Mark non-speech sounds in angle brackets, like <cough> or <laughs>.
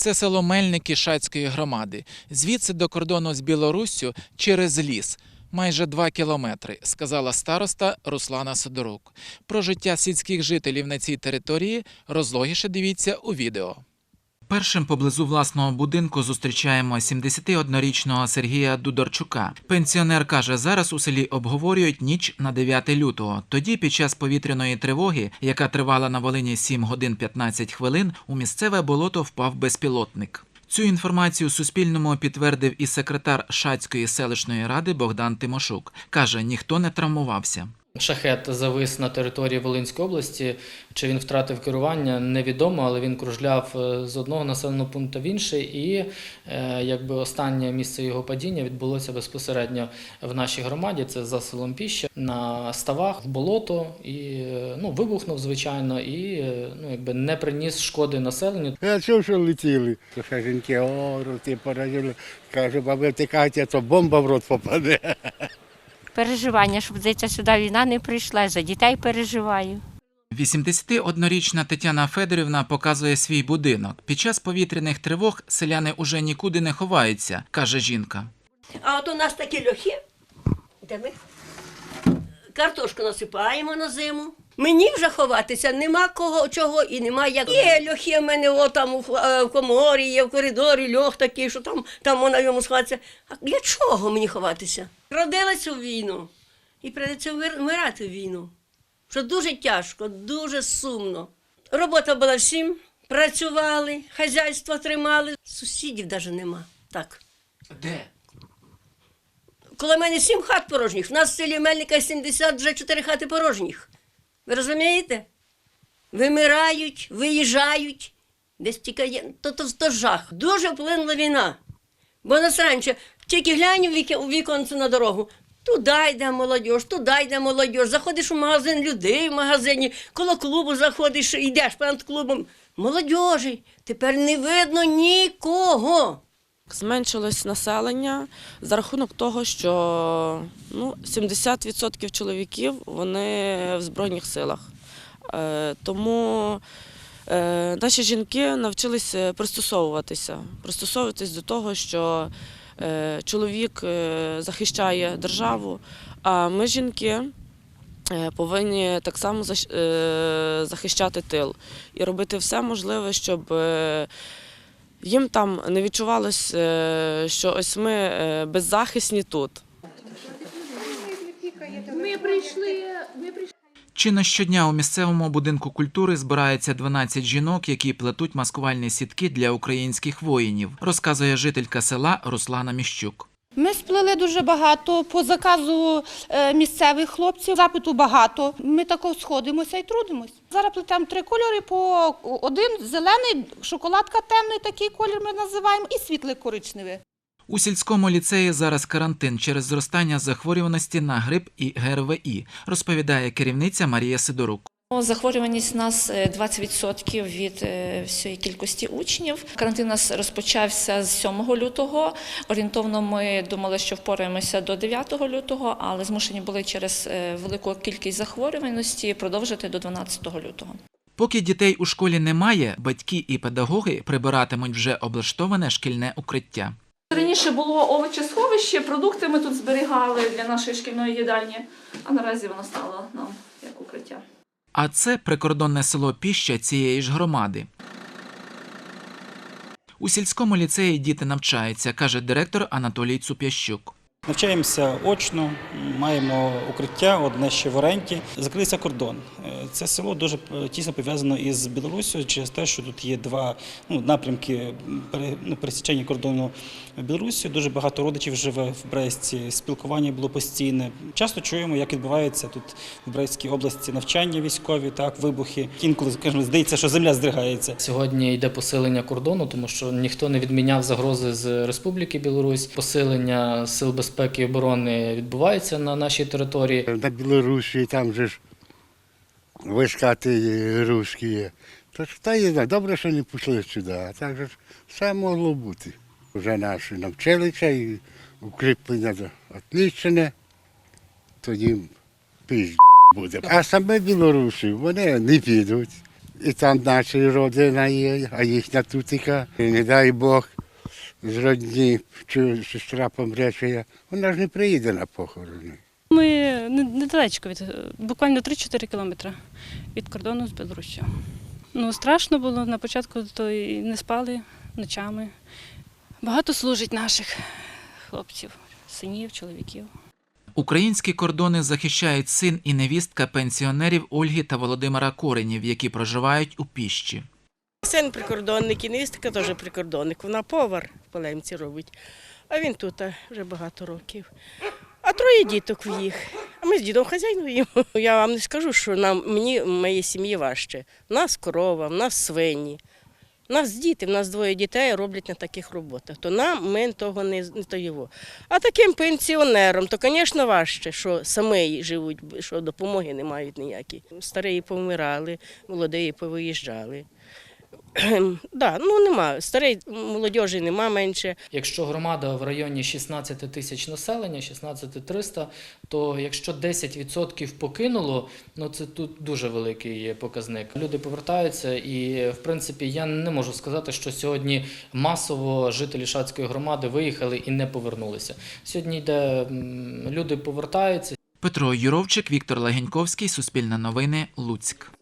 Це село Мельники Шацької громади. Звідси до кордону з Білоруссю через ліс. Майже два кілометри, сказала староста Руслана Сидорук. Про життя сільських жителів на цій території розлогіше дивіться у відео. Першим поблизу власного будинку зустрічаємо 71-річного Сергія Дудорчука. Пенсіонер каже, зараз у селі обговорюють ніч на 9 лютого. Тоді, під час повітряної тривоги, яка тривала на Волині 7 годин 15 хвилин, у місцеве болото впав безпілотник. Цю інформацію Суспільному підтвердив і секретар Шацької селищної ради Богдан Тимошук. Каже, ніхто не травмувався. Шахет завис на території Волинської області. Чи він втратив керування, невідомо, але він кружляв е, з одного населеного пункту в інший, і е, якби останнє місце його падіння відбулося безпосередньо в нашій громаді. Це за селом Піща на ставах в болото і е, ну, вибухнув, звичайно, і ну, якби не приніс шкоди населенню. Я чув, що летіли. То жінки, о, роти поразили. Каже, баби, втикайте, а то бомба в рот попаде. Переживання, щоб дитя сюди війна не прийшла. За дітей переживаю. 81-річна Тетяна Федорівна показує свій будинок. Під час повітряних тривог селяни уже нікуди не ховаються, каже жінка. А от у нас такі льохи, де ми картошку насипаємо на зиму. Мені вже ховатися нема кого чого і нема як. Є льохи в мене о, там у, е, в коморі, є в коридорі льох такий, що там, там можна йому сховатися. А для чого мені ховатися? Родилася в війну і прийдеться вмир- вмирати в війну. Що дуже тяжко, дуже сумно. Робота була всім, працювали, хазяйство тримали. Сусідів навіть нема. Так. Де? Коли в мене сім хат порожніх, в нас в селі Мельника 70 вже чотири хати порожніх. Ви розумієте? Вимирають, виїжджають. Десь тікає. То, то, то жах. Дуже вплинула війна. Бо нас тільки глянь у віконце на дорогу. Туди йде молодь, туди йде молодь. Заходиш у магазин людей в магазині, коло клубу заходиш, йдеш перед клубом. Молодьожі, тепер не видно нікого. Зменшилось населення за рахунок того, що ну, 70% чоловіків вони в Збройних силах. Е, тому е, наші жінки навчилися пристосовуватися, пристосовуватись до того, що е, чоловік захищає державу, а ми, жінки, повинні так само захищати тил і робити все можливе, щоб. Їм там не відчувалось, е, що ось ми е, беззахисні тут. Ми прийшли, ми прийшли. Чи не щодня у місцевому будинку культури збирається 12 жінок, які плетуть маскувальні сітки для українських воїнів, розказує жителька села Руслана Міщук. Ми сплели дуже багато по заказу е, місцевих хлопців. Запиту багато. Ми тако сходимося і трудимось. Зараз плетемо три кольори по один зелений, шоколадка темний, такий колір ми називаємо, і світлий коричневий. У сільському ліцеї зараз карантин через зростання захворюваності на грип і ГРВІ, розповідає керівниця Марія Сидорук. Захворюваність у нас е, 20% від е, всієї кількості учнів. Карантин у нас розпочався з 7 лютого. Орієнтовно ми думали, що впораємося до 9 лютого, але змушені були через е, велику кількість захворюваності продовжити до 12 лютого. Поки дітей у школі немає, батьки і педагоги прибиратимуть вже облаштоване шкільне укриття. Раніше було овочесховище, продукти ми тут зберігали для нашої шкільної їдальні, а наразі воно стало нам як укриття. А це прикордонне село Піща цієї ж громади. У сільському ліцеї діти навчаються, каже директор Анатолій Цуп'ящук. Навчаємося очно, маємо укриття, одне ще в оренті. Закрився кордон. Е, Це село дуже е, тісно пов'язано із Білоруссю через те, що тут є два ну, напрямки ну, пересічення кордону Білорусі. Дуже багато родичів живе в Бресті. Спілкування було постійне. Часто чуємо, як відбувається тут в Брестській області навчання військові, так вибухи. Інколи скажімо, здається, що земля здригається. Сьогодні йде посилення кордону, тому що ніхто не відміняв загрози з Республіки Білорусь. Посилення сил безпеки і оборони відбувається на нашій території. На Білорусі там же ж вишкати русські є. Тож та є, добре, що не пішли сюди, а так же ж все могло бути. Вже наші навчилися і укріплення отлічне, тоді пізд буде. А саме білорусі вони не підуть. І там наша родина є, а їхня тутика. Не дай Бог, з родні, чи сестра помре, чи я. Вона ж не приїде на похорони. Ми недалечко від буквально 3-4 кілометри від кордону з Білоруссю. Ну, страшно було на початку, то і не спали ночами. Багато служить наших хлопців, синів, чоловіків. Українські кордони захищають син і невістка пенсіонерів Ольги та Володимира Коренів, які проживають у піщі. Син прикордонник і невістка теж прикордонник. Вона повар Полемці робить. А він тут вже багато років. А троє діток в їх. А ми з дідом хазяйнуємо. <laughs> Я вам не скажу, що нам мені в моїй сім'ї важче. У нас корова, в нас свині. У нас діти, в нас двоє дітей роблять на таких роботах. То нам ми того не, не то його. А таким пенсіонерам, то, звісно, важче, що самі живуть, що допомоги не мають ніякі. Старі повмирали, молоді повиїжджали. <clears throat> Да, ну нема. Старої молодіжі нема менше. Якщо громада в районі 16 тисяч населення, 16 300, то якщо 10% покинуло, ну це тут дуже великий показник. Люди повертаються, і в принципі я не можу сказати, що сьогодні масово жителі Шацької громади виїхали і не повернулися. Сьогодні йде люди повертаються. Петро Юровчик, Віктор Легеньковський, Суспільне новини, Луцьк.